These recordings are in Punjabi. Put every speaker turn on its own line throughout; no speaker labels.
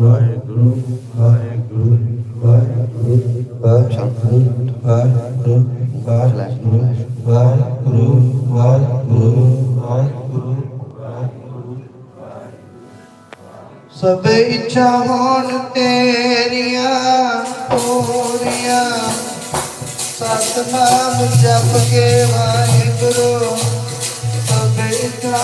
ਵਾਹਿਗੁਰੂ ਵਾਹਿਗੁਰੂ ਵਾਹਿਗੁਰੂ ਵਾਹਿਗੁਰੂ ਵਾਹਿਗੁਰੂ ਵਾਹਿਗੁਰੂ ਵਾਹਿਗੁਰੂ ਵਾਹਿਗੁਰੂ ਵਾਹਿਗੁਰੂ ਸਭ ਇੱਛਾ ਹੋਣ ਤੇਰੀਆਂ ਪੂਰੀਆਂ। ਸਤਨਾਮ ਜਪ ਕੇ ਵਾਹਿਗੁਰੂ। ਸਭ ਇੱਛਾ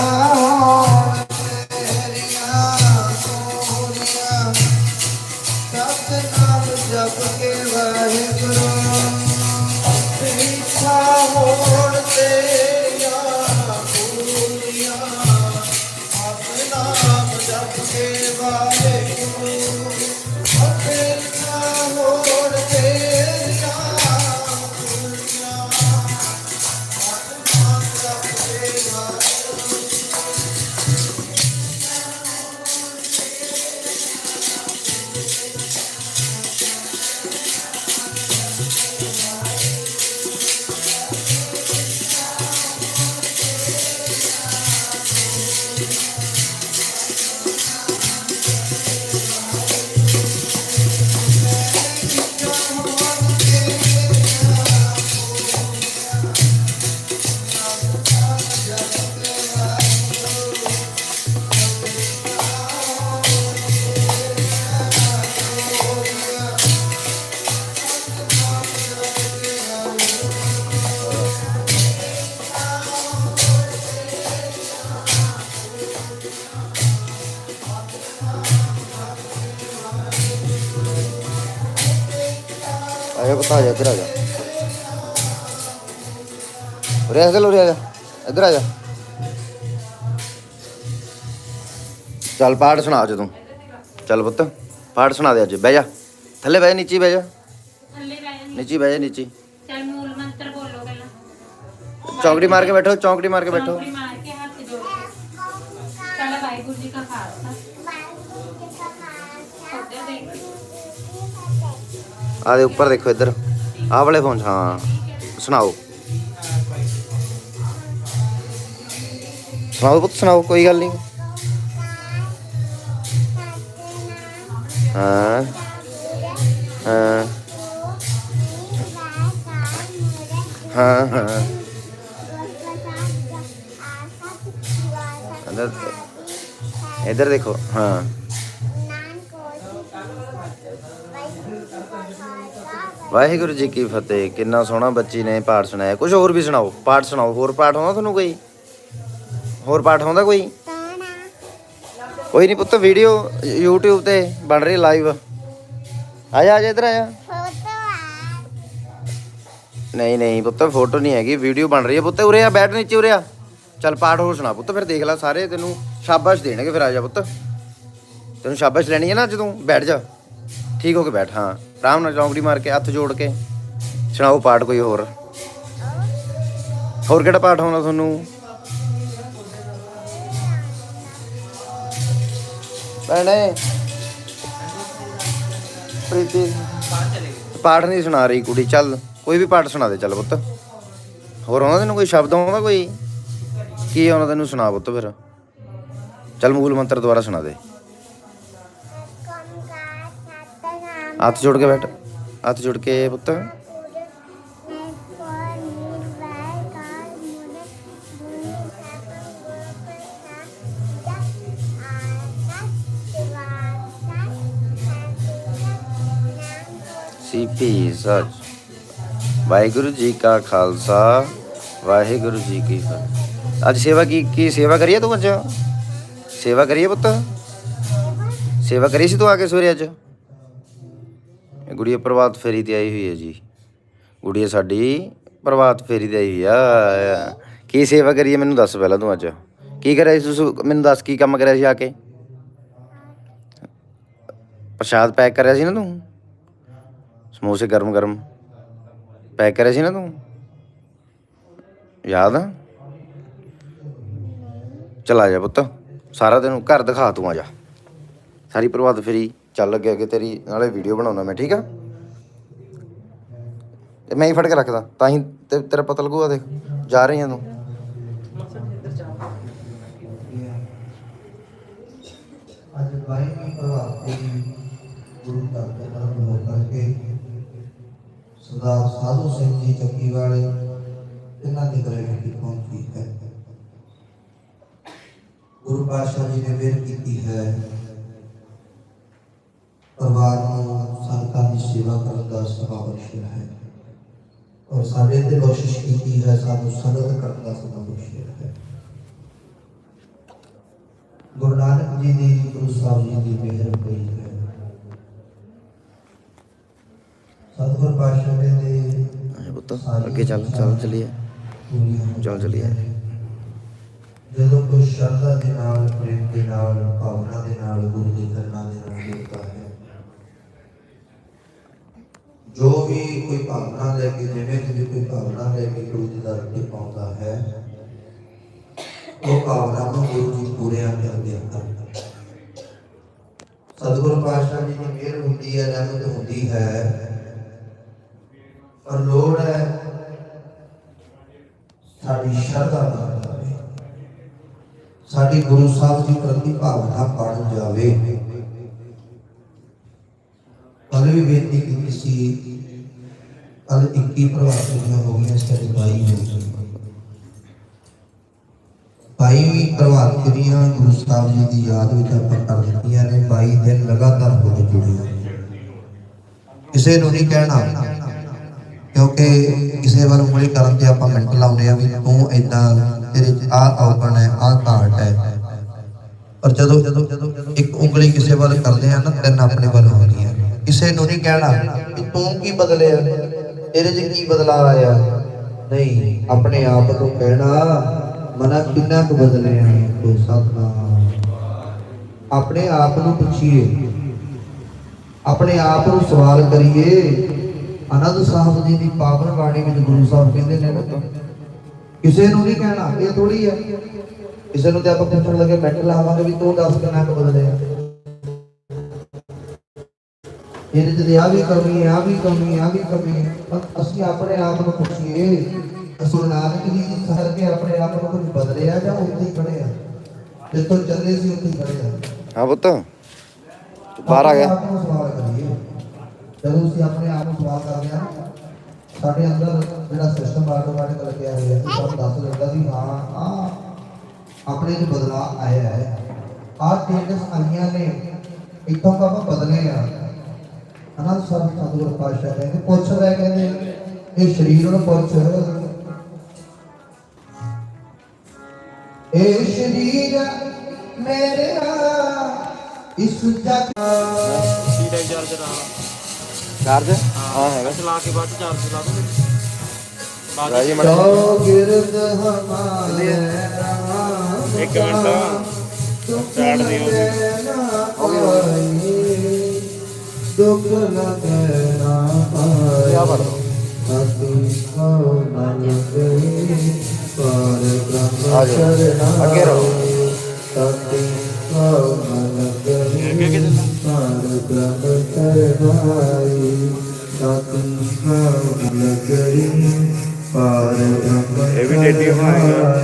आया बता आजा इधर आया उरे चल उरे आजा। इधर आजा। चल पाठ सुना अज
तू। चल पुत
पाठ सुना दे अज
बह जा। थले बह नीचे
बह जा। नीचे बह जा नीचे। चौकड़ी मार
के बैठो चौकड़ी मार के बैठो। मार के हाथ जोड़ो। जी का खालसा।
ਆ ਦੇ ਉੱਪਰ ਦੇਖੋ ਇੱਧਰ। ਆਹ ਵਾਲੇ ਫੋਨ ਹਾਂ, ਸੁਣਾਓ। ਸੁਣਾਓ ਪੁੱਤ, ਸੁਣਾਓ, ਕੋਈ ਗੱਲ ਨਹੀਂ। ਹਾਂ ਹਾਂ। ਹਾਂ ਹਾਂ। ਇੱਧਰ ਇੱਧਰ ਦੇਖੋ, ਹਾਂ। ਵਾਹਿਗੁਰੂ ਜੀ ਕੀ ਫਤਿਹ। ਕਿੰਨਾ ਸੋਹਣਾ ਬੱਚੀ ਨੇ ਪਾਠ ਸੁਣਾਇਆ। ਕੁਝ ਹੋਰ ਵੀ ਸੁਣਾਓ? ਪਾਠ ਸੁਣਾਓ। ਹੋਰ ਪਾਠ ਆਉਂਦਾ ਤੁਹਾਨੂੰ ਕੋਈ? ਹੋਰ ਪਾਠ ਆਉਂਦਾ ਕੋਈ? ਕੋਈ ਨਹੀਂ ਪੁੱਤ ਵੀਡੀਓ YouTube ਤੇ ਬਣ ਰਹੀ ਲਾਈਵ ਆ ਜਾ ਆ ਜਾ, ਇੱਧਰ ਆ ਜਾ। ਨਹੀਂ ਨਹੀਂ ਪੁੱਤ ਫੋਟੋ ਨਹੀਂ ਹੈਗੀ। ਵੀਡੀਓ ਬਣ ਰਹੀ ਹੈ ਪੁੱਤ। ਉਰੇ ਆ ਬੈਠ ਨੀਚੇ ਉਰੇ ਆ। ਚੱਲ ਪਾਠ ਹੋਰ ਸੁਣਾ ਪੁੱਤ, ਫਿਰ ਦੇਖ ਲੈ ਸਾਰੇ। ਤੈਨੂੰ ਸ਼ਾਬਾਸ਼ ਦੇਣਗੇ ਫਿਰ ਆ ਜਾ ਪੁੱਤ। ਤੈਨੂੰ ਸ਼ਾਬਾਸ਼ ਲੈਣੀ ਹੈ ਨਾ ਜਦੋਂ ਬੈਠ ਜਾ ਠੀਕ ਹੋ ਕੇ ਬੈਠ, ਹਾਂ। ਆਰਾਮ ਨਾਲ ਚੌਂਕੜੀ ਮਾਰ ਕੇ, ਹੱਥ ਜੋੜ ਕੇ। ਸੁਣਾਓ, ਪਾਠ ਕੋਈ ਹੋਰ? ਹੋਰ ਕਿਹੜਾ ਪਾਠ ਆਉਂਦਾ ਤੁਹਾਨੂੰ? ਭੈਣੇ, ਪ੍ਰੀਤੀ, ਪਾਠ ਨਹੀਂ ਸੁਣਾ ਰਹੀ ਕੁੜੀ, ਚੱਲ, ਕੋਈ ਵੀ ਪਾਠ ਸੁਣਾ ਦੇ, ਚੱਲ ਪੁੱਤ। ਹੋਰ ਆਉਂਦਾ ਤੈਨੂੰ ਕੋਈ ਸ਼ਬਦ ਆਉਂਦਾ ਕੋਈ? ਕੀ ਆਉਂਦਾ ਤੈਨੂੰ ਸੁਣਾ ਪੁੱਤ ਫਿਰ? ਚੱਲ ਮੂਲ ਮੰਤਰ ਦੁਬਾਰਾ ਸੁਣਾ ਦੇ। ਹੱਥ ਜੋੜ ਕੇ ਬੈਠ ਹੱਥ ਜੋੜ ਕੇ ਪੁੱਤ ਸੀਪੀ ਸੱਚ ਵਾਹਿਗੁਰੂ ਜੀ ਕਾ ਖਾਲਸਾ ਵਾਹਿਗੁਰੂ ਜੀ ਕੀ ਫਤਿਹ ਅੱਜ ਸੇਵਾ ਕੀ ਕੀ ਸੇਵਾ ਕਰੀਏ ਤੂੰ ਅੱਜ ਸੇਵਾ ਕਰੀਏ ਪੁੱਤ ਸੇਵਾ ਕਰੀ ਸੀ ਤੂੰ ਆ ਕੇ ਸਵੇਰੇ ਅੱਜ ਗੁੜੀਆ ਪ੍ਰਭਾਤ ਫੇਰੀ ਤੇ ਆਈ ਹੋਈ ਹੈ ਜੀ। ਗੁੜੀਆ ਸਾਡੀ ਪ੍ਰਭਾਤ ਫੇਰੀ ਤੇ ਆਈ ਹੋਈ ਆ। ਕੀ ਸੇਵਾ ਕਰੀਏ ਮੈਨੂੰ ਦੱਸ ਪਹਿਲਾਂ ਤੂੰ ਅੱਜ। ਕੀ ਕਰਿਆ ਸੀ ਤੁਸੀਂ ਮੈਨੂੰ ਦੱਸ ਕੀ ਕੰਮ ਕਰਿਆ ਸੀ ਆ ਕੇ? ਪ੍ਰਸ਼ਾਦ ਪੈਕ ਕਰਿਆ ਸੀ ਨਾ ਤੂੰ? ਸਮੋਸੇ ਗਰਮ ਗਰਮ ਪੈਕ ਕਰਿਆ ਸੀ ਨਾ ਤੂੰ? ਯਾਦ ਆ? ਚਲਾ ਜਾ ਪੁੱਤ। ਸਾਰਾ ਤੈਨੂੰ ਘਰ ਦਿਖਾ ਤੂੰ ਆ ਜਾ। ਸਾਰੀ ਪ੍ਰਭਾਤ ਫੇਰੀ ਚੱਲ ਅੱਗੇ ਕਿ ਤੇਰੀ, ਨਾਲੇ ਵੀਡੀਓ ਬਣਾਉਣਾ ਮੈਂ, ਠੀਕ ਆ? ਤੇ ਮੈਂ ਹੀ ਫੜ ਕੇ ਰੱਖਦਾ, ਤਾਂ ਹੀ ਤੇ- ਤੇਰਾ ਪਤਾ ਲੱਗੂਗਾ, ਦੇਖ, ਜਾ ਰਹੀ ਆ ਤੂੰ।
ਅੱਜ ਬਾਈ ਪ੍ਰਭਾਤ ਫੇਰੀ ਗੁਰੂ ਘਰ ਦੇ ਨਾਲ ਹੋ ਕਰਕੇ ਸਰਦਾਰ ਸਾਧੂ ਸਿੰਘ ਜੀ ਚੱਕੀ ਵਾਲੇ ਇਹਨਾਂ ਦੀ ਗ੍ਰੈਵਿਟੀ ਪਹੁੰਚੀ ਹੈ। ਗੁਰੂ ਪਾਤਸ਼ਾਹ ਜੀ ਨੇ ਬੇਨਤੀ ਕੀਤੀ ਹੈ। ਪਰਿਵਾਰ ਨੂੰ ਸੰਤਾਂ ਦੀ ਸੇਵਾ ਕਰਨ ਦਾ ਸਬਬ ਬਖਸ਼ਿਆ ਹੈ ਔਰ ਸਾਡੇ ਤੇ ਬਖਸ਼ਿਸ਼ ਕੀਤੀ ਹੈ ਸਾਨੂੰ ਸੰਗਤ ਕਰਨ ਦਾ ਸਬਬ ਬਖਸ਼ਿਆ ਹੈ ਗੁਰੂ ਨਾਨਕ ਜੀ ਦੀ ਗੁਰੂ ਸਾਹਿਬ ਜੀ ਦੀ ਮਿਹਰ ਹੋਈ ਹੈ ਸਤਿਗੁਰ ਪਾਤਸ਼ਾਹ ਜੀ ਦੇ
ਆਏ ਪੁੱਤ ਅੱਗੇ ਚੱਲ ਚੱਲ ਚਲੀਏ
ਪੂਰੀਆਂ
ਚੱਲ ਚੱਲੀਏ।
ਜਦੋਂ ਕੋਈ ਸ਼ਰਧਾ ਦੇ ਨਾਲ ਪ੍ਰੇਮ ਦੇ ਨਾਲ ਭਾਵਨਾ ਦੇ ਨਾਲ ਗੁਰੂ ਦੇ ਚਰਨਾਂ ਦੇ ਨਾਲ ਜੁੜਦਾ ਹੈ ਜੋ ਵੀ ਕੋਈ ਭਾਵਨਾ ਲੈ ਕੇ ਜਿਵੇਂ ਕਿ ਕੋਈ ਭਾਵਨਾ ਲੈ ਕੇ ਗੁਰੂ ਜੀ ਦਾ ਰੱਖੀ ਪਾਉਂਦਾ ਹੈ, ਉਹ ਭਾਵਨਾ ਨੂੰ ਗੁਰੂ ਜੀ ਪੂਰਿਆਂ ਕਰਦੇ ਹਨ। ਸਤਿਗੁਰੂ ਪਾਤਸ਼ਾਹ ਜੀ ਦੀ ਮਿਹਰ ਹੁੰਦੀ ਹੈ, ਰਹਿਮਤ ਹੁੰਦੀ ਹੈ। ਪਰ ਲੋੜ ਹੈ ਸਾਡੀ ਸ਼ਰਧਾ ਬਣ ਸਾਡੀ ਗੁਰੂ ਸਾਹਿਬ ਦੀ ਪ੍ਰਤੀ ਭਾਵਨਾ ਬਣ ਜਾਵੇ। ਕੱਲ ਵੀ ਬੇਨਤੀ ਕੀਤੀ ਸੀ ਕੱਲ 21 ਪ੍ਰਭਾਤੀਆਂ ਹੋ ਗਈਆਂ ਸਾਡੇ 22 ਹੋ ਗਈਆਂ ਬਾਈ ਵੀ ਪ੍ਰਭਾਤੀਆਂ ਗੁਰੂ ਸਾਹਿਬ ਜੀ ਦੀ ਯਾਦ ਵਿੱਚ ਆਪਾਂ ਕਰ ਦਿੱਤੀਆਂ ਨੇ 22 ਦਿਨ ਲਗਾਤਾਰ ਹੋ ਕੇ ਜੁੜੇ ਕਿਸੇ ਨੂੰ ਨਹੀਂ ਕਹਿਣਾ ਕਿਉਂਕਿ ਕਿਸੇ ਵੱਲ ਉਂਗਲੀ ਕਰਨ ਤੇ ਆਪਾਂ ਮਿੰਟ ਲਾਉਂਦੇ ਆ ਵੀ ਤੂੰ ਇਦਾਂ ਤੇਰੇ ਚ ਆਹ ਹੈ ਆਹ ਘਾਟ ਹੈ ਪਰ ਜਦੋਂ ਜਦੋਂ ਜਦੋਂ ਇੱਕ ਉਂਗਲੀ ਕਿਸੇ ਵੱਲ ਕਰਦੇ ਆ ਨਾ ਤਿੰਨ ਆਪਣੇ ਵੱਲ ਹੁੰਦੀਆਂ ਕਿਸੇ ਨੂੰ ਨਹੀਂ ਕਹਿਣਾ ਕਿ ਤੂੰ ਕੀ ਬਦਲਿਆ ਤੇਰੇ 'ਚ ਕੀ ਬਦਲਾਅ ਆਇਆ? ਨਹੀਂ, ਆਪਣੇ ਆਪ ਨੂੰ ਕਹਿਣਾ, ਮਨਾ ਕਿੰਨਾ ਕੁ ਬਦਲਿਆ ਤੂੰ ਸਤਨਾਮ ਆਪਣੇ ਆਪ ਨੂੰ ਪੁੱਛੀਏ। ਆਪਣੇ ਆਪ ਨੂੰ ਸਵਾਲ ਕਰੀਏ। ਆਨੰਦ ਸਾਹਿਬ ਜੀ ਦੀ ਪਾਵਨ ਬਾਣੀ ਵਿੱਚ ਗੁਰੂ ਸਾਹਿਬ ਕਹਿੰਦੇ ਨੇ ਨਾ ਕਿਸੇ ਨੂੰ ਨਹੀਂ ਕਹਿਣਾ, ਇਹ ਥੋੜੀ ਹੈ ਕਿਸੇ ਨੂੰ ਤੇ ਆਪਾਂ ਪੁੱਛਣ ਲੱਗੇ ਮਿੰਟ ਲਾਵਾਂਗੇ ਵੀ ਤੂੰ ਦੱਸ ਕਿੰਨਾ ਕੁ ਬਦਲਿਆ ਇਹਦੇ ਤੇ ਆ ਵੀ ਕਮੀ ਹੈ ਆ ਵੀ ਕਮੀ ਆ ਵੀ ਕਮੀ ਅਸੀਂ ਆਪਣੇ ਆਪ ਨੂੰ ਪੁੱਛੀਏ ਅਸੀਂ ਨਾਨਕ ਜੀ ਦੀ ਸਹਰ ਕੇ ਆਪਣੇ ਆਪ ਨੂੰ ਕੁਝ ਬਦਲਿਆ ਜਾਂ ਉੱਥੇ ਹੀ ਖੜੇ ਆ ਜਿੱਥੋਂ ਚੱਲੇ ਸੀ ਉੱਥੇ ਹੀ ਖੜੇ ਆ
ਹਾਂ ਪੁੱਤ ਤੂੰ ਬਾਹਰ ਆ ਗਿਆ।
ਜਦੋਂ ਅਸੀਂ ਆਪਣੇ ਆਪ ਨੂੰ ਸਵਾਲ ਕਰਦੇ ਹਾਂ ਨਾ, ਸਾਡੇ ਅੰਦਰ ਜਿਹੜਾ ਸਿਸਟਮ ਆਟੋਮੈਟਿਕ ਲੱਗਿਆ ਹੋਇਆ ਹੈ ਸਾਨੂੰ ਦੱਸ ਦਿੰਦਾ ਵੀ ਹਾਂ ਆ ਆਪਣੇ ਚ ਬਦਲਾਅ ਆਇਆ ਹੈ। ਆਹ ਚੇਂਜਸ ਆਈਆਂ ਨੇ ਕਾ ਆਪਾਂ ਬਦਲੇ ਆ। ਅਨੰਦ ਸਾਹਿਬ ਸਤਿਗੁਰ ਪਾਤਸ਼ਾਹ ਕਹਿੰਦੇ ਪੁੱਛ ਲੈ ਕਹਿੰਦੇ। ਇਹ ਸਰੀਰ ਨੂੰ ਪੁੱਛ। ਇਹ ਸਰੀਰ ਮੇਰਾ ਇਸ ਜਗ
ਸੀਡਾ ਚਾਰਜਰ ਆ
ਚਾਰਜ? ਹਾਂ ਹੈਗਾ।
ਚਲਾ ਕੇ ਬਾਅਦ ਚਾਰਜ ਲਾ ਦੂੰਗੇ। ਬਾਅਦ
ਰਾਜੀ ਮੜਾ
ਗਿਰਦ ਹਮਾਰੇ
ਇੱਕ ਮਿੰਟ। ਸਟਾਰਟ ਦੀ ਹੋ
ਦੁੱਖ ਲਗੇ ਨਾ
ਲਓ?
ਅਤੀ ਕੋ ਮਨ ਗਈ ਪਰ ਬ੍ਰਹਮ
ਜਾਓ। ਅੱਗੇ ਰਹੋ।
ਤਤੀ ਕੋ ਮਨ
ਕਿੱਥੇ?
ਪਰ ਬ੍ਰਹਮ ਕਰਨਾਈ ਤਤੀ ਕੋ ਮਨ ਗਈ ਪਰ ਬ੍ਰਹਮ
ਇਹ ਵੀ ਡੇਡੀ ਬਣਾਏਗਾ।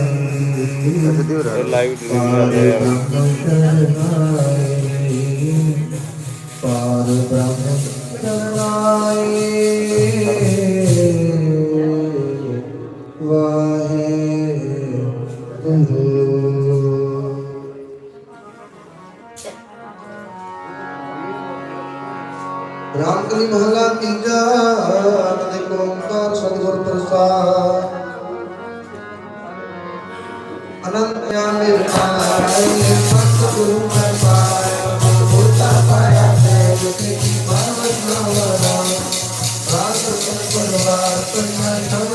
ਇਹ ਲਾਈਵ
ਰਾਮਕਲੀ ਮਹਲਾ ਤੀਜਾ ਤੇ ਓੰਕਾਰ ਸਤਿਗੁਰ ਪ੍ਰਸਾਦ। ਅਨੰਤ ਗਿਆਨ ਨਿਰਮਾਇ ਸਤਿਗੁਰੂ ਮੈਂ ਪਾਇਆ ਬੋਤਾ ਪਾਇਆ ਤੇ ਕੀ ਮਨਵਤ ਨਵਰਾ ਰਾਸ ਪਰਵਾਰ ਤੁਮਾ ਨਵਦ ਨਾਮਿਆ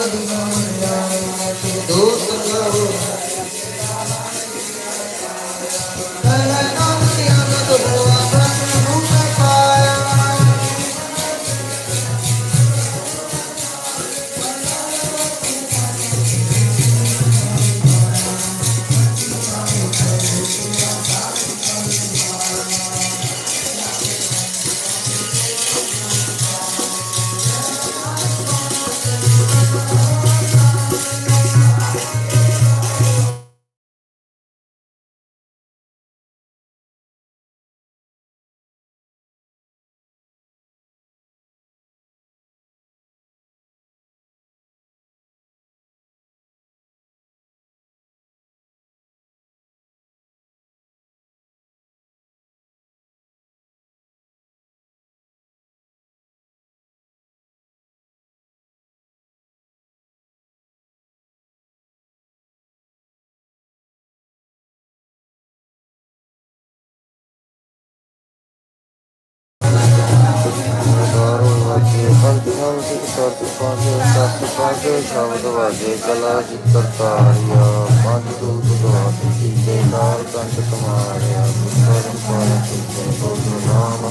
ਸ਼ਬਦ ਕਰਤ ਪੰਜ ਦਸ ਪੰਜ ਸ਼ਬਦ ਵਾਜੇ ਕਲਾ ਚਿੱਤਰ ਤਾਰਿਆ ਪੰਜ ਦੂਤ ਦੁਆਤ ਕੀਤੇ ਨਾਲ ਕੰਟ ਕਮਾਰਿਆ ਪੁੱਤਰ ਪਾਲ ਸੁਤੇ ਬੋਲ ਨਾਮ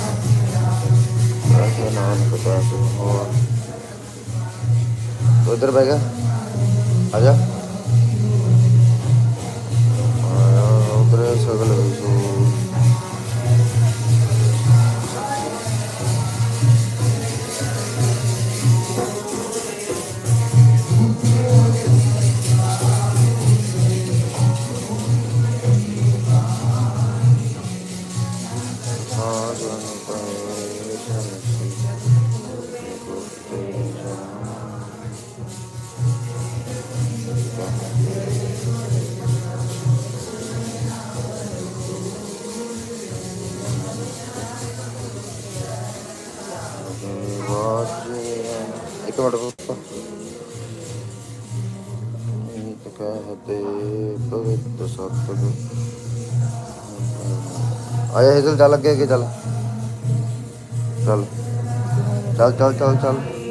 ਰਹਿ ਨਾਨਕ ਦਾਸ ਹੋ ਉਧਰ ਬਹਿ ਆ ਜਾ ਇੱਕ ਮਿੰਟ ਰੁਕੋ ਇਹ ਕਹਤੇ ਪਵਿੱਤ ਸਤਿਗੁਰ। ਆਇਆ ਇਧਰ ਚੱਲ ਅੱਗੇ ਅੱਗੇ ਚੱਲ। ਚੱਲ। ਚੱਲ ਚੱਲ ਚੱਲ ਚੱਲ।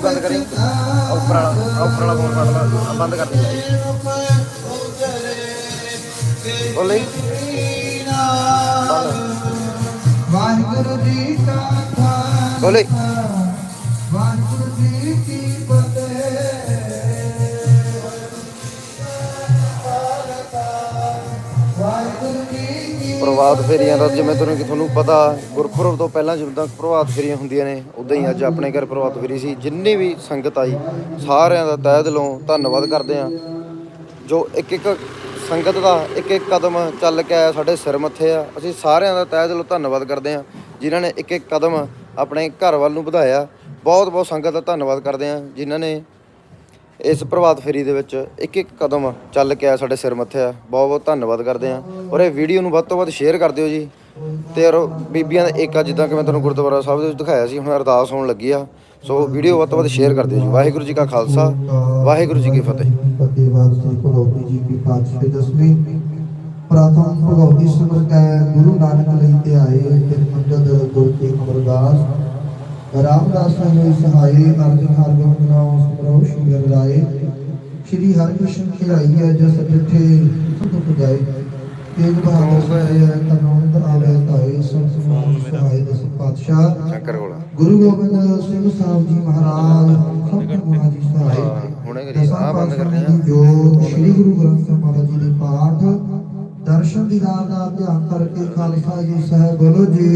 ਫੋਨ ਫੜ ਕੇ ਲਾਈ ਬੰਦ ਕਰੀ ਉੱਪਰ ਵਾਲਾ ਉੱਪਰ ਵਾਲਾ ਫੋਨ ਫੜ ਬੰਦ ਕਰ ਦੇ ਬੋਲੇ
ਵਾਹਿਗੁਰੂ ਜੀ ਕਾ ਖਾਲਸਾ।
ਬੋਲੇ ਪ੍ਰਭਾਤ ਫੇਰੀਆਂ ਦਾ ਜਿਵੇਂ ਤੁਹਾਨੂੰ ਕਿ ਤੁਹਾਨੂੰ ਪਤਾ, ਗੁਰਪੁਰਬ ਤੋਂ ਪਹਿਲਾਂ ਜਿੱਦਾਂ ਪ੍ਰਭਾਤ ਫੇਰੀਆਂ ਹੁੰਦੀਆਂ ਨੇ, ਉਦਾਂ ਹੀ ਅੱਜ ਆਪਣੇ ਘਰ ਪ੍ਰਭਾਤ ਫੇਰੀ ਸੀ। ਜਿੰਨੀ ਵੀ ਸੰਗਤ ਆਈ, ਸਾਰਿਆਂ ਦਾ ਤਹਿ ਦਿਲੋਂ ਧੰਨਵਾਦ ਕਰਦੇ ਹਾਂ। ਜੋ ਇੱਕ ਇੱਕ ਸੰਗਤ ਦਾ ਇੱਕ ਇੱਕ ਕਦਮ ਚੱਲ ਕੇ ਆਇਆ ਸਾਡੇ ਸਿਰ ਮੱਥੇ ਆ, ਅਸੀਂ ਸਾਰਿਆਂ ਦਾ ਤਹਿ ਦਿਲੋਂ ਧੰਨਵਾਦ ਕਰਦੇ ਹਾਂ, ਜਿਨ੍ਹਾਂ ਨੇ ਇੱਕ ਇੱਕ ਕਦਮ ਆਪਣੇ ਘਰ ਵੱਲ ਨੂੰ ਵਧਾਇਆ। ਬਹੁਤ ਬਹੁਤ ਸੰਗਤ ਦਾ ਧੰਨਵਾਦ ਕਰਦੇ ਹਾਂ, ਜਿਨ੍ਹਾਂ ਨੇ ਇਸ ਪ੍ਰਭਾਤ ਫੇਰੀ ਦੇ ਵਿੱਚ ਇੱਕ ਇੱਕ ਕਦਮ ਚੱਲ ਕੇ ਆ ਸਾਡੇ ਸਿਰ ਮੱਥੇ ਆ। ਬਹੁਤ ਬਹੁਤ ਧੰਨਵਾਦ ਕਰਦੇ ਆ ਔਰ ਇਹ ਵੀਡੀਓ ਨੂੰ ਵੱਧ ਤੋਂ ਵੱਧ ਸ਼ੇਅਰ ਕਰ ਦਿਓ ਜੀ। ਤੇ ਔਰ ਬੀਬੀਆਂ ਦਾ ਏਕਾ ਜਿੱਦਾਂ ਕਿ ਮੈਂ ਤੁਹਾਨੂੰ ਗੁਰਦੁਆਰਾ ਸਾਹਿਬ ਦੇ ਵਿੱਚ ਦਿਖਾਇਆ ਸੀ, ਹੁਣ ਅਰਦਾਸ ਹੋਣ ਲੱਗੀ ਆ। ਸੋ ਵੀਡੀਓ ਵੱਧ ਤੋਂ ਵੱਧ ਸ਼ੇਅਰ ਕਰ ਦਿਓ ਜੀ। ਵਾਹਿਗੁਰੂ ਜੀ ਕਾ ਖਾਲਸਾ, ਵਾਹਿਗੁਰੂ ਜੀ ਕੀ ਫਤਿਹ।
ਫਤਿਹਵਾਦ ਸ੍ਰੀ ਭਗਵਤੀ ਜੀ ਕੀ ਪਾਤਸ਼ਾਹੀ ਦਸਵੀਂ ਪ੍ਰਥਮ ਭਗਵਤੀ ਸਿਮਰਤ ਗੁਰੂ ਨਾਨਕ ਲਈ ਤੇ ਆਏ ਫਿਰ ਮੰਗਦ ਗੁਰ ਕੀ ਅਮਰਦਾਸ। ਰਾਮਦਾਸ ਨੂੰ ਸਹਾਈ, ਅਰਜਨ ਹਰ ਗੋਬਿੰਦ ਨਾਮ ਸਿਮਰੋ ਰਾਏ ਸ਼੍ਰੀ ਹਰਿਕ੍ਰਿਸ਼ਨ ਖਿਲਾਈ ਹੈ ਜਸ ਜਿਠੇ ਤੁਧ ਪੁਜਾਏ ਤੇਗ ਬਹਾਦਰ ਸਹਾਇ ਤਨੋਂ ਆਵੇ ਤਾਏ ਸੰਤ ਸਮਾਨ ਸਹਾਈ ਦਸ ਪਾਤਸ਼ਾਹ। ਗੁਰੂ ਗੋਬਿੰਦ ਸਿੰਘ ਸਾਹਿਬ ਜੀ ਮਹਾਰਾਜ ਸਭ ਗੁਰਾਂ ਦੀ ਸਹਾਇ
ਹੁਣੇ ਕਰੀ ਆ ਬੰਦ ਕਰਨੀ ਆ
ਜੋ ਸ੍ਰੀ ਗੁਰੂ ਗ੍ਰੰਥ ਸਾਹਿਬ ਮਹਾਰਾਜ ਜੀ ਦੇ ਪਾਠ ਦਰਸ਼ਨ ਦੀਦਾਰ ਦਾ ਧਿਆਨ ਕਰਕੇ ਖਾਲਸਾ ਜੀ ਸਾਹਿਬ ਬੋਲੋ ਜੀ।